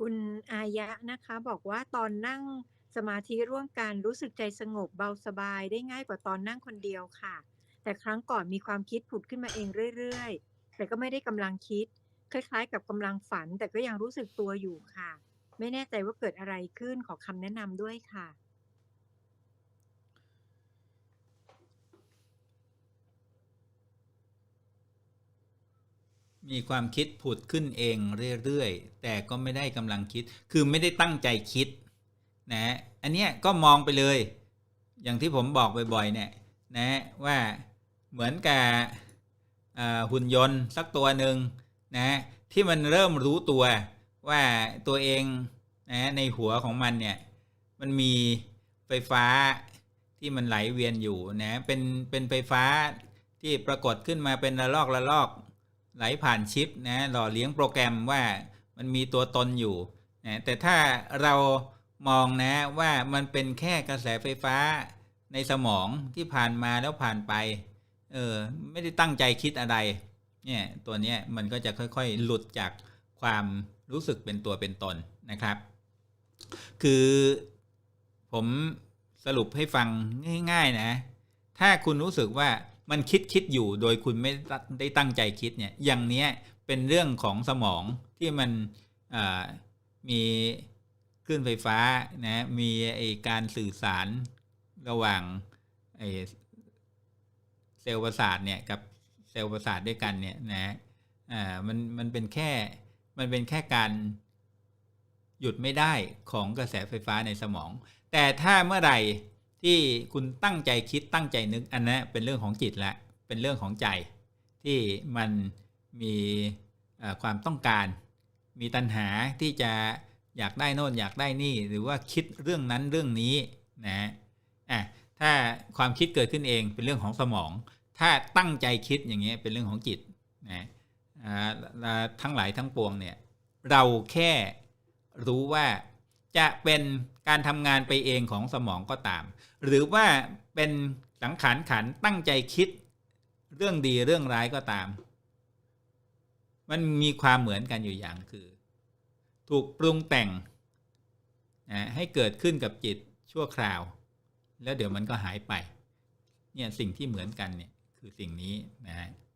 คุณอายะนะคะ บอกว่าตอนนั่งสมาธิร่วมกันรู้สึกใจสงบเบาสบายได้ง่ายกว่าตอนนั่งคนเดียวค่ะ แต่ครั้งก่อนมีความคิดผุดขึ้นมาเองเรื่อยๆ แต่ก็ไม่ได้กำลังคิด คล้ายๆ กับกำลังฝัน แต่ก็ยังรู้สึกตัวอยู่ค่ะ ไม่แน่ใจว่าเกิดอะไรขึ้นขอคำแนะนำด้วยค่ะ มีความคิดผุดขึ้นเองเรื่อยๆ แต่ก็ไม่ได้กำลังคิด คือไม่ได้ตั้งใจคิดนะอันเนี้ยก็มองไปเลย อย่างที่ผมบอกบ่อยๆเนี่ยนะว่าเหมือนกับหุ่นยนต์สักตัวหนึ่งนะที่มันเริ่มรู้ตัวว่าตัวเองนะในหัวของมันเนี่ยมันมีไฟฟ้าที่มันไหลเวียนอยู่นะเป็นเป็นไฟฟ้าที่ปรากฏขึ้นมาเป็นระลอกระลอก ไหลผ่านชิปนะหล่อเลี้ยงโปรแกรมว่ามันมีตัวตนอยู่นะแต่ถ้าเรามองนะว่ามันเป็นแค่กระแสไฟฟ้าในสมองที่ผ่านมาแล้วผ่านไปเออไม่ได้ตั้งใจคิดอะไรเนี่ยตัวนี้มันก็จะค่อยๆ หลุดจากความรู้สึกเป็นตัวเป็นตนนะครับ คือผมสรุปให้ฟังง่าย ๆ นะ ถ้าคุณรู้สึกว่า มันคิดคิดอยู่โดยคุณไม่ได้ตั้งใจคิดเนี่ยอย่างเนี้ยเป็นเรื่องของสมองที่มันมีคลื่นไฟฟ้านะมีไอการสื่อสารระหว่างไอเซลล์ประสาทเนี่ยกับเซลล์ประสาทด้วยกันเนี่ยนะอ่ามันมันเป็นแค่มันเป็นแค่การหยุดไม่ได้ของกระแสไฟฟ้าในสมอง แต่ถ้าเมื่อไหร่ ที่คุณตั้งใจคิดตั้งใจนึกอันนั้นเป็นเรื่องของจิตละเป็นเรื่องของใจที่มันมีความต้องการ มีตัณหาที่จะอยากได้โน่นอยากได้นี่ หรือว่าคิดเรื่องนั้นเรื่องนี้นะอะถ้าความคิดเกิดขึ้นเองเป็นเรื่องของสมอง ถ้าตั้งใจคิดอย่างเงี้ยเป็นเรื่องของจิตนะอ่าทั้งหลายทั้งปวงเนี่ยเราแค่รู้ว่า จะเป็นการทำงานไปเองของสมองก็ตาม หรือว่าเป็นสังขารขันตั้งใจคิดเรื่องดีเรื่องร้ายก็ตาม มันมีความเหมือนกันอยู่อย่างคือ ถูกปรุงแต่งให้เกิดขึ้นกับจิตชั่วคราว แล้วเดี๋ยวมันก็หายไป เนี่ยสิ่งที่เหมือนกันเนี่ยคือสิ่งนี้นะฮะ